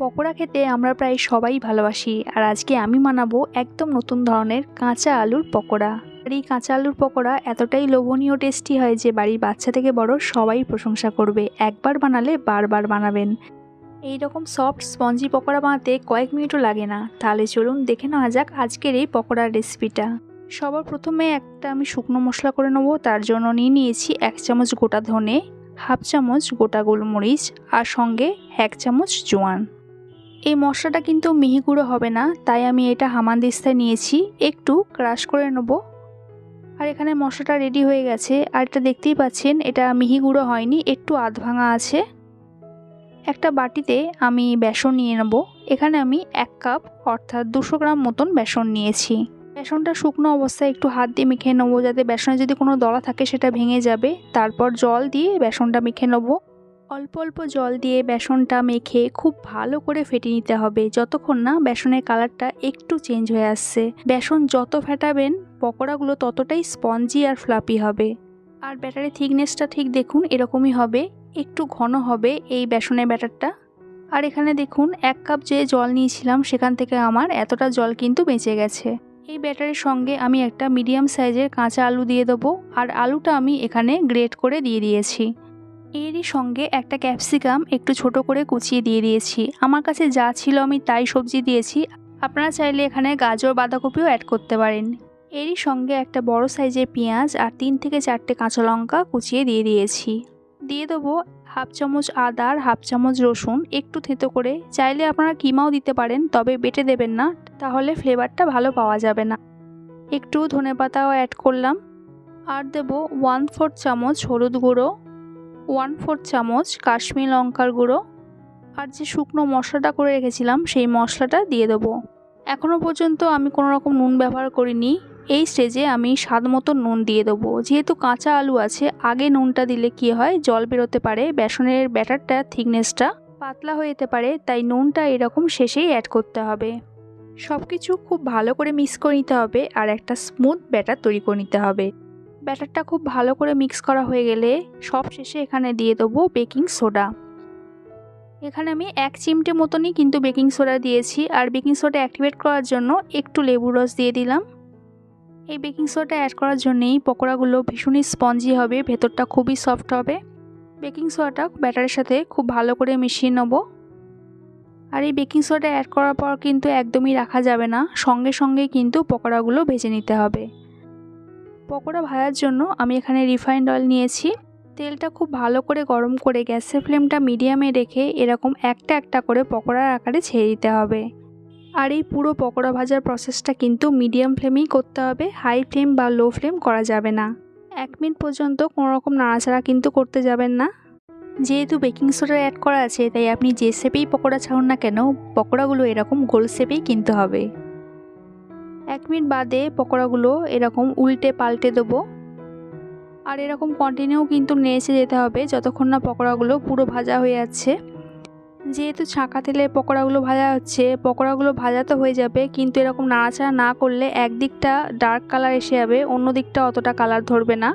পকোড়া খেতে আমরা প্রায় সবাই ভালোবাসি, আর আজকে আমি বানাবো একদম নতুন ধরনের কাঁচা আলুর পকোড়া। আর এই কাঁচা আলুর পকোড়া এতটাই লোভনীয় টেস্টি হয় যে বাড়ির বাচ্চা থেকে বড় সবাই প্রশংসা করবে, একবার বানালে বারবার বানাবেন। এই রকম সফট স্পঞ্জি পকোড়া বানাতে কয়েক মিনিটও লাগে না, তাহলে চলুন দেখে নেওয়া যাক আজকের এই পকোড়ার রেসিপিটা। সবার প্রথমে একটা আমি শুকনো মশলা করে নেব, তার জন্য নিয়ে নিয়েছি এক চামচ গোটা ধনে, হাফ চামচ গোটা গোলমরিচ, আর সঙ্গে এক চামচ জোয়ান। এই মশলাটা কিন্তু মিহি গুঁড়ো হবে না, তাই আমি এটা হামানদিস্তায় নিয়েছি, একটু ক্রাশ করে নেব। আর এখানে মশলাটা রেডি হয়ে গেছে, আর এটা দেখতেই পাচ্ছেন, এটা মিহি গুঁড়ো হয়নি, একটু আধ ভাঙা আছে। একটা বাটিতে আমি বেসন নিয়ে নেব, এখানে আমি এক কাপ, অর্থাৎ দুশো গ্রাম মতন বেসন নিয়েছি। বেসনটা শুকনো অবস্থায় একটু হাত দিয়ে মেখে নেব, যাতে বেসনে যদি কোনো দলা থাকে সেটা ভেঙে যাবে, তারপর জল দিয়ে বেসনটা মেখে নেব। অল্প অল্প জল দিয়ে বেসনটা মেখে খুব ভালো করে ফেটে নিতে হবে। যতক্ষণ না বেসনের কালারটা একটু চেঞ্জ হয়ে আসছে। বেসন যত ফেটাবেন, পকোড়াগুলো ততটাই স্পঞ্জি আর ফ্লাপি হবে। আর ব্যাটারের থিকনেসটা ঠিক দেখুন, এরকমই হবে। একটু ঘন হবে এই বেসনের ব্যাটারটা। আর এখানে দেখুন, এক কাপ যে জল নিয়েছিলাম, সেখান থেকে আমার এতটা জল কিন্তু বেঁচে গেছে। এই ব্যাটারের সঙ্গে আমি একটা মিডিয়াম সাইজের কাঁচা আলু দিয়ে দেবো। আর আলুটা আমি এখানে গ্রেট করে দিয়ে দিয়েছি। এরই সঙ্গে একটা ক্যাপসিকাম একটু ছোট করে কুচিয়ে দিয়ে দিয়েছি। আমার কাছে যা ছিল আমি তাই সবজি দিয়েছি। আপনারা চাইলে এখানে গাজর, বাঁধাকপিও অ্যাড করতে পারেন। এরই সঙ্গে একটা বড় সাইজের পেঁয়াজ আর তিন থেকে চারটে কাঁচা লঙ্কা কুচিয়ে দিয়ে দিয়েছি। দিয়ে দেবো হাফ চামচ আদা আর হাফ চামচ রসুন। একটু থেতো করে। চাইলে আপনারা কিমাও দিতে পারেন, তবে বেটে দেবেন না, তাহলে ফ্লেভারটা ভালো পাওয়া যাবে না। একটু ধনে পাতাও অ্যাড করলাম। আর দেবো ওয়ান ফোর্থ চামচ হলুদ গুঁড়ো। ওয়ান ফোর্থ চামচ কাশ্মীর লঙ্কার গুঁড়ো আর যে শুকনো মশলাটা করে রেখেছিলাম, সেই মশলাটা দিয়ে দেবো। এখনও পর্যন্ত আমি কোনো রকম নুন ব্যবহার করিনি। এই স্টেজে আমি স্বাদ মতো নুন দিয়ে দেবো। যেহেতু কাঁচা আলু আছে, আগে নুনটা দিলে কি হয়, জল বেরোতে পারে, বেসনের ব্যাটারটা, থিকনেসটা পাতলা হয়ে যেতে পারে, তাই নুনটা এরকম শেষেই অ্যাড করতে হবে। সব কিছু খুব ভালো করে মিক্স করে নিতে হবে আর একটা স্মুথ ব্যাটার তৈরি করে নিতে হবে। ব্যাটারটা খুব ভালো করে মিক্স করা হয়ে গেলে সব শেষে এখানে দিয়ে দেবো বেকিং সোডা। এখানে আমি এক চিমটে মতনই কিন্তু বেকিং সোডা দিয়েছি আর বেকিং সোডা অ্যাক্টিভেট করার জন্য একটু লেবুর রস দিয়ে দিলাম। এই বেকিং সোডা অ্যাড করার জন্যেই পকোড়াগুলো ভীষণই স্পঞ্জি হবে, ভেতরটা খুবই সফট হবে। বেকিং সোডাটা ব্যাটারের সাথে খুব ভালো করে মিশিয়ে নেব। আর এই বেকিং সোডা অ্যাড করার পর কিন্তু একদমই রাখা যাবে না, সঙ্গে সঙ্গে কিন্তু পকোড়াগুলো ভেজে নিতে হবে। পকোড়া ভাজার জন্য আমি এখানে রিফাইন্ড অয়েল নিয়েছি। তেলটা খুব ভালো করে গরম করে গ্যাসের ফ্লেমটা মিডিয়ামে রেখে এরকম একটা একটা করে পকোড়ার আকারে ছেড়ে দিতে হবে। আর এই পুরো পকোড়া ভাজার প্রসেসটা কিন্তু মিডিয়াম ফ্লেমেই করতে হবে হাই ফ্লেম বা লো ফ্লেম করা যাবে না। এক মিনিট পর্যন্ত কোনো রকম নাড়াচাড়া কিন্তু করতে যাবেন না। যেহেতু বেকিং সোডা অ্যাড করা আছে, তাই আপনি যে শেপেই পকোড়া ছাড়ুন না কেন, পকোড়াগুলো এরকম গোল শেপেই কিনতে হবে। এক মিনিট বাদে পকোড়াগুলো এরকম উল্টে পাল্টে দেবো। আর এরকম কন্টিনিউ কিন্তু নেড়েছে যেতে হবে যতক্ষণ না পকোড়াগুলো পুরো ভাজা হয়ে যাচ্ছে। যেহেতু ছাঁকা তেলে পকোড়াগুলো ভাজা হচ্ছে, পকোড়াগুলো ভাজা তো হয়ে যাবে, কিন্তু এরকম নাড়াচাড়া না করলে একদিকটা ডার্ক কালার এসে যাবে অন্য দিকটা অতটা কালার ধরবে না।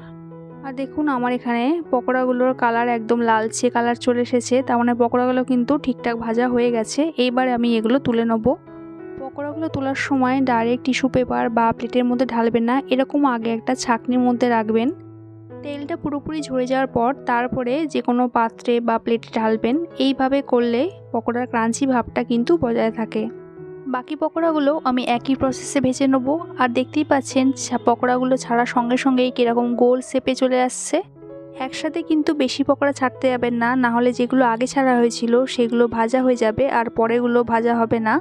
আর দেখুন আমার এখানে পকোড়াগুলোর কালার একদম লালচে কালার চলে এসেছে, তার মানে পকোড়াগুলো কিন্তু ঠিকঠাক ভাজা হয়ে গেছে, এইবার আমি এগুলো তুলে নেব। পকোড়াগুলো তোলার সময় ডাইরেক্ট টিস্যু পেপার বা প্লেটের মধ্যে ঢালবেন না, এরকম আগে একটা ছাকনির মধ্যে রাখবেন। তেলটা পুরোপুরি ঝরে যাওয়ার পর তারপরে যে কোনো পাত্রে বা প্লেটে ঢালবেন। এইভাবে করলে পকোড়ার ক্রাঞ্চি ভাবটা কিন্তু বজায় থাকে। বাকি পকোড়াগুলো আমি একই প্রসেসে ভেজে নেব। আর দেখতেই পাচ্ছেন পকোড়াগুলো ছাড়ার সঙ্গে সঙ্গেই কীরকম গোল শেপে চলে আসছে। একসাথে কিন্তু বেশি পকোড়া ছাড়তে যাবেন না না হলে যেগুলো আগে ছাড়া হয়েছিল সেগুলো ভাজা হয়ে যাবে আর পরেগুলো ভাজা হবে না।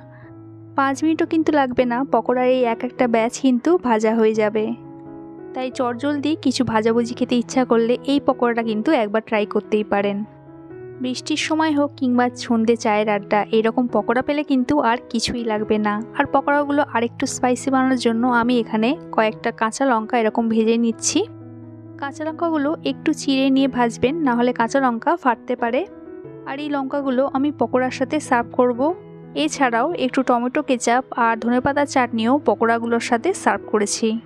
পাঁচ মিনিটও কিন্তু লাগবে না, পকোড়ার এই এক একটা ব্যাচ কিন্তু ভাজা হয়ে যাবে। তাই চটজলদি কিছু ভাজাভুজি খেতে ইচ্ছা করলে এই পকোড়াটা কিন্তু একবার ট্রাই করতেই পারেন। বৃষ্টির সময় হোক কিংবা সন্ধে চায়ের আড্ডা, এরকম পকোড়া পেলে কিন্তু আর কিছুই লাগবে না। আর পকোড়াগুলো আরেকটু স্পাইসি বানানোর জন্য আমি এখানে কয়েকটা কাঁচা লঙ্কা এরকম ভেজে নিচ্ছি। কাঁচা লঙ্কাগুলো একটু চিড়ে নিয়ে ভাজবেন নাহলে কাঁচা লঙ্কা ফাটতে পারে। আর এই লঙ্কাগুলো আমি পকোড়ার সাথে সার্ভ করব। এছাড়াও একটু টমেটো কেচাপ আর ধনেপাতার চাটনিও পকোড়াগুলোর সাথে সার্ভ করেছি।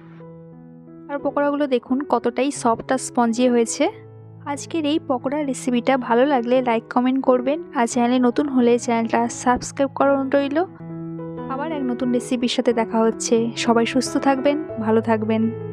আর পকোড়াগুলো দেখুন কতটাই সফট আর স্পঞ্জি হয়েছে। আজকের এই পকোড়ার রেসিপিটা ভালো লাগলে লাইক, কমেন্ট করবেন আর চ্যানেলে নতুন হলে চ্যানেলটা সাবস্ক্রাইব করানো রইল। আবার এক নতুন রেসিপির সাথে দেখা হচ্ছে। সবাই সুস্থ থাকবেন, ভালো থাকবেন।